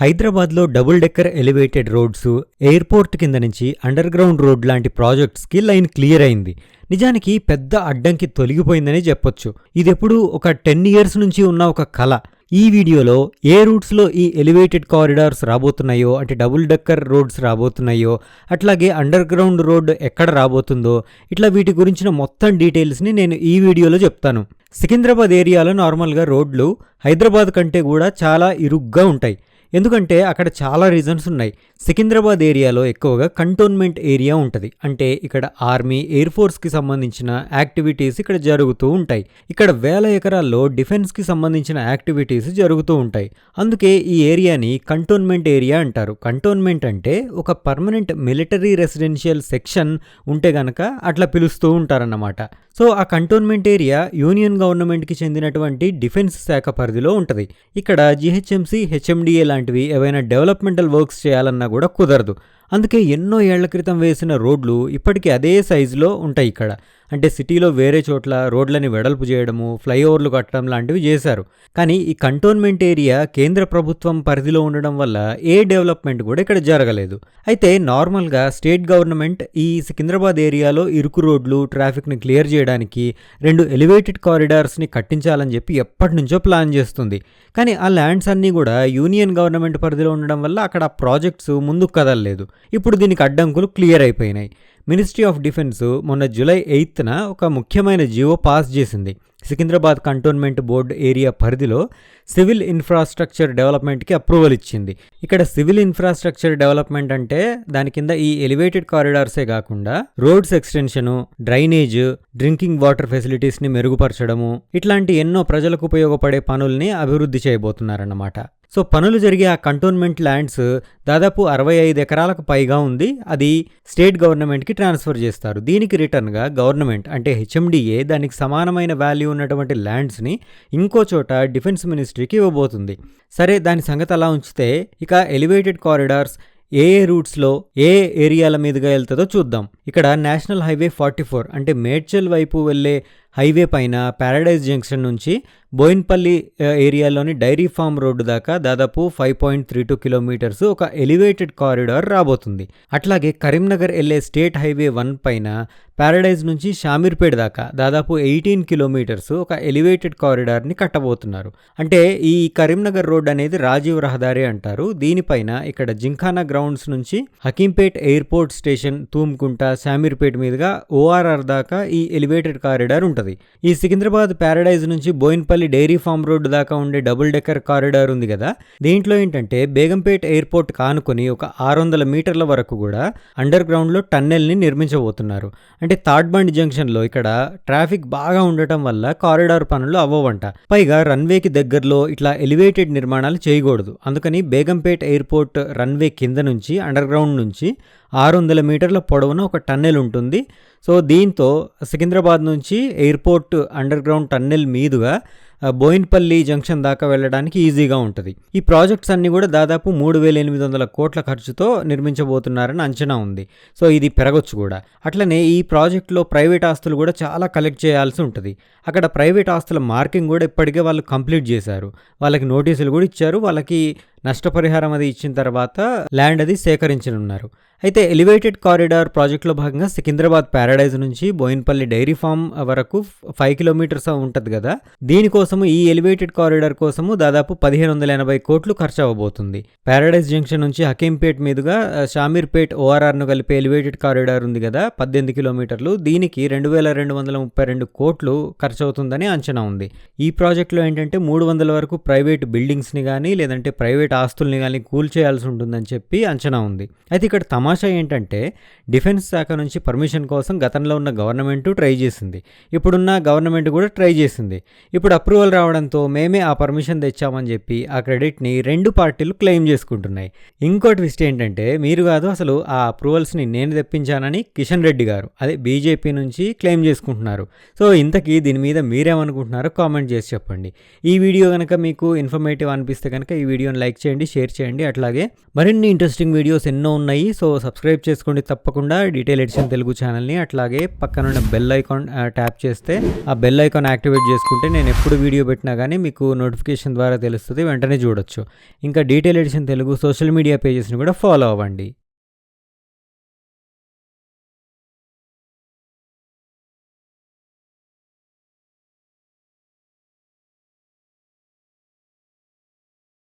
హైదరాబాద్లో double decker elevated roads airport కింద నుంచి అండర్ గ్రౌండ్ రోడ్ లాంటి ప్రాజెక్ట్స్కి లైన్ క్లియర్ అయింది. నిజానికి పెద్ద అడ్డంకి తొలగిపోయిందని చెప్పొచ్చు. ఇదెప్పుడు ఒక టెన్ ఇయర్స్ నుంచి ఉన్న ఒక కళ ఈ వీడియోలో ఏ రూట్స్లో ఈ ఎలివేటెడ్ కారిడార్స్ రాబోతున్నాయో అంటే డబుల్ డెక్కర్ రోడ్స్ రాబోతున్నాయో అట్లాగే అండర్ గ్రౌండ్ రోడ్ ఎక్కడ రాబోతుందో ఇట్లా వీటి గురించిన మొత్తం డీటెయిల్స్ని నేను ఈ వీడియోలో చెప్తాను. సికింద్రాబాద్ ఏరియాలో నార్మల్గా రోడ్లు హైదరాబాద్ కంటే కూడా చాలా ఇరుగ్గా ఉంటాయి. ఎందుకంటే అక్కడ చాలా రీజన్స్ ఉన్నాయి. సికింద్రాబాద్ ఏరియాలో ఎక్కువగా కంటోన్మెంట్ ఏరియా ఉంటుంది. అంటే ఇక్కడ ఆర్మీ ఎయిర్ ఫోర్స్కి సంబంధించిన యాక్టివిటీస్ ఇక్కడ జరుగుతూ ఉంటాయి. ఇక్కడ వేల ఎకరాల్లో డిఫెన్స్కి సంబంధించిన యాక్టివిటీస్ జరుగుతూ ఉంటాయి. అందుకే ఈ ఏరియాని కంటోన్మెంట్ ఏరియా అంటారు. కంటోన్మెంట్ అంటే ఒక పర్మనెంట్ మిలిటరీ రెసిడెన్షియల్ సెక్షన్ ఉంటే గనక అట్లా పిలుస్తూ ఉంటారన్నమాట. సో ఆ కంటోన్మెంట్ ఏరియా యూనియన్ గవర్నమెంట్కి చెందినటువంటి డిఫెన్స్ శాఖ పరిధిలో ఉంటుంది. ఇక్కడ జిహెచ్ఎంసీ హెచ్ఎండిఏ లాంటివి ఏవైనా డెవలప్మెంటల్ వర్క్స్ చేయాలన్నా కూడా కుదరదు. అందుకే ఎన్నో ఏళ్ళ క్రితం వేసిన రోడ్లు ఇప్పటికీ అదే సైజులో ఉంటాయి ఇక్కడ. అంటే సిటీలో వేరే చోట్ల రోడ్లని వెడల్పు చేయడము ఫ్లైఓవర్లు కట్టడం లాంటివి చేశారు. కానీ ఈ కంటోన్మెంట్ ఏరియా కేంద్ర ప్రభుత్వం పరిధిలో ఉండడం వల్ల ఏ డెవలప్మెంట్ కూడా ఇక్కడ జరగలేదు. అయితే నార్మల్గా స్టేట్ గవర్నమెంట్ ఈ సికింద్రాబాద్ ఏరియాలో ఇరుకు రోడ్లు ట్రాఫిక్ని క్లియర్ చేయడానికి రెండు ఎలివేటెడ్ కారిడార్స్ని కట్టించాలని చెప్పి ఎప్పటి నుంచో ప్లాన్ చేస్తుంది. కానీ ఆ ల్యాండ్స్ అన్నీ కూడా యూనియన్ గవర్నమెంట్ పరిధిలో ఉండడం వల్ల అక్కడ ప్రాజెక్ట్స్ ముందుకు కదలలేదు. ఇప్పుడు దీనికి అడ్డంకులు క్లియర్ అయిపోయినాయి. మినిస్ట్రీ ఆఫ్ డిఫెన్స్ మొన్న జూలై ఎయిత్న ఒక ముఖ్యమైన జీవో పాస్ చేసింది. సికింద్రాబాద్ కంటోన్మెంట్ బోర్డు ఏరియా పరిధిలో సివిల్ ఇన్ఫ్రాస్ట్రక్చర్ డెవలప్మెంట్కి అప్రూవల్ ఇచ్చింది. ఇక్కడ సివిల్ ఇన్ఫ్రాస్ట్రక్చర్ డెవలప్మెంట్ అంటే దాని కింద ఈ ఎలివేటెడ్ కారిడార్సే కాకుండా roads extension drainage drinking water ఫెసిలిటీస్ని మెరుగుపరచడము ఇట్లాంటి ఎన్నో ప్రజలకు ఉపయోగపడే పనుల్ని అభివృద్ధి చేయబోతున్నారన్నమాట. సో పనులు జరిగే ఆ కంటోన్మెంట్ ల్యాండ్స్ దాదాపు అరవై ఐదు ఎకరాలకు పైగా ఉంది. అది స్టేట్ గవర్నమెంట్కి ట్రాన్స్ఫర్ చేస్తారు. దీనికి రిటర్న్గా గవర్నమెంట్ అంటే హెచ్ఎండిఏ దానికి సమానమైన వాల్యూ ఉన్నటువంటి ల్యాండ్స్ని ఇంకో చోట డిఫెన్స్ మినిస్ట్రీకి ఇవ్వబోతుంది. సరే దాని సంగతి అలా ఉంచితే ఇక ఎలివేటెడ్ కారిడార్స్ ఏ ఏ రూట్స్లో ఏ ఏరియాల మీదుగా వెళ్తుందో చూద్దాం. ఇక్కడ నేషనల్ హైవే ఫార్టీ ఫోర్ అంటే మేడ్చల్ వైపు వెళ్ళే హైవే పైన ప్యారడైజ్ జంక్షన్ నుంచి బోయిన్పల్లి ఏరియాలోని డైరీ ఫామ్ రోడ్డు దాకా దాదాపు five point three two kilometres ఒక ఎలివేటెడ్ కారిడార్ రాబోతుంది. అట్లాగే కరీంనగర్ వెళ్ళే స్టేట్ హైవే వన్ పైన ప్యారడైజ్ నుంచి షామీర్పేట్ దాకా దాదాపు ఎయిటీన్ కిలోమీటర్స్ ఒక ఎలివేటెడ్ కారిడార్ని కట్టబోతున్నారు. అంటే ఈ కరీంనగర్ రోడ్ అనేది రాజీవ్ రహదారి అంటారు. దీనిపైన ఇక్కడ జింఖానా గ్రౌండ్స్ నుంచి హకీంపేట్ ఎయిర్పోర్ట్ స్టేషన్ తూమ్కుంట షామీర్పేట్ మీదుగా ఓఆర్ఆర్ దాకా ఈ ఎలివేటెడ్ కారిడార్ ఉంటుంది. ఈ సికింద్రాబాద్ ప్యారడైజ్ నుంచి బోయిన్పల్లి డైరీ ఫామ్ రోడ్ దాకా ఉండే డబుల్ డెక్కర్ కారిడార్ ఉంది కదా? దీంట్లో ఏంటంటే బేగంపేట్ ఎయిర్పోర్ట్ కానుకొని ఒక ఆరు వందల మీటర్ల వరకు కూడా అండర్ గ్రౌండ్లో టన్నెల్ని నిర్మించబోతున్నారు. అంటే థాడ్బండ్ జంక్షన్లో ఇక్కడ ట్రాఫిక్ బాగా ఉండటం వల్ల కారిడార్ పనులు అవ్వవంట. పైగా రన్వేకి దగ్గరలో ఇట్లా ఎలివేటెడ్ నిర్మాణాలు చేయకూడదు. అందుకని బేగంపేట్ ఎయిర్పోర్ట్ రన్వే కింద నుంచి అండర్ గ్రౌండ్ నుంచి ఆరు వందల మీటర్ల పొడవున ఒక టన్నెల్ ఉంటుంది. సో దీంతో సికింద్రాబాద్ నుంచి ఎయిర్పోర్ట్ అండర్ గ్రౌండ్ టన్నెల్ మీదుగా బోయిన్పల్లి జంక్షన్ దాకా వెళ్ళడానికి ఈజీగా ఉంటుంది. ఈ ప్రాజెక్ట్స్ అన్నీ కూడా దాదాపు మూడు వేల ఎనిమిది వందల కోట్ల ఖర్చుతో నిర్మించబోతున్నారని అంచనా ఉంది. సో ఇది పెరగొచ్చు కూడా. అట్లనే ఈ ప్రాజెక్టులో ప్రైవేట్ ఆస్తులు కూడా చాలా కలెక్ట్ చేయాల్సి ఉంటుంది. అక్కడ ప్రైవేట్ ఆస్తుల మార్కింగ్ కూడా ఇప్పటికే వాళ్ళు కంప్లీట్ చేశారు. వాళ్ళకి నోటీసులు కూడా ఇచ్చారు. వాళ్ళకి నష్టపరిహారం అది ఇచ్చిన తర్వాత ల్యాండ్ అది సేకరించనున్నారు. అయితే ఎలివేటెడ్ కారిడార్ ప్రాజెక్టులో భాగంగా సికింద్రాబాద్ ప్యారడైజ్ నుంచి బోయిన్పల్లి డైరీ ఫామ్ వరకు ఫైవ్ కిలోమీటర్స్ ఉంటుంది కదా. దీనికోసము ఈ ఎలివేటెడ్ కారిడార్ కోసము దాదాపు పదిహేను వందల ఎనభై కోట్లు ఖర్చు అవ్వబోతుంది ప్యారడైజ్ జంక్షన్ నుంచి హకీంపేట్ మీదుగా షామీర్పేట్ ఓఆర్ఆర్ను కలిపే ఎలివేటెడ్ కారిడార్ ఉంది కదా పద్దెనిమిది కిలోమీటర్లు. దీనికి రెండు వేల రెండు వందల ముప్పై రెండు కోట్లు ఖర్చు అవుతుందని అంచనా ఉంది. ఈ ప్రాజెక్టులో ఏంటంటే మూడు వందల వరకు ప్రైవేట్ బిల్డింగ్స్ని కానీ లేదంటే ప్రైవేట్ ఆస్తుల్ని కానీ కూల్ చేయాల్సి ఉంటుందని చెప్పి అంచనా ఉంది. అయితే ఇక్కడ తమాషా ఏంటంటే డిఫెన్స్ శాఖ నుంచి పర్మిషన్ కోసం గతంలో ఉన్న గవర్నమెంట్ ట్రై చేసింది. ఇప్పుడున్న గవర్నమెంట్ కూడా ట్రై చేసింది. ఇప్పుడు అప్రూవల్ రావడంతో మేమే ఆ పర్మిషన్ తెచ్చామని చెప్పి ఆ క్రెడిట్ని రెండు పార్టీలు క్లెయిమ్ చేసుకుంటున్నాయి. ఇంకోటి విషయం ఏంటంటే మీరు కాదు అసలు ఆ అప్రూవల్స్ని నేను తెప్పించానని కిషన్ రెడ్డి గారు అదే బీజేపీ నుంచి క్లెయిమ్ చేసుకుంటున్నారు. సో ఇంతకీ దీని మీద మీరేమనుకుంటున్నారో కామెంట్ చేసి చెప్పండి. ఈ వీడియో కనుక మీకు ఇన్ఫర్మేటివ్ అనిపిస్తే కనుక ఈ వీడియోని లైక్ చేయండి షేర్ చేయండి. అట్లాగే మరిన్ని ఇంట్రెస్టింగ్ వీడియోస్ ఎన్నో ఉన్నాయి. సో సబ్స్క్రైబ్ చేసుకోండి తప్పకుండా. డీటెయిల్ ఎడిషన్ తెలుగు ఛానల్ని అట్లాగే పక్కన ఉన్న బెల్ ఐకాన్ ట్యాప్ చేస్తే ఆ బెల్ ఐకాన్ యాక్టివేట్ చేసుకుంటే నేను ఎప్పుడు వీడియో పెట్టినా కానీ మీకు నోటిఫికేషన్ ద్వారా తెలుస్తుంది. వెంటనే చూడొచ్చు. ఇంకా detail edition Telugu social media పేజెస్ని కూడా ఫాలో అవ్వండి.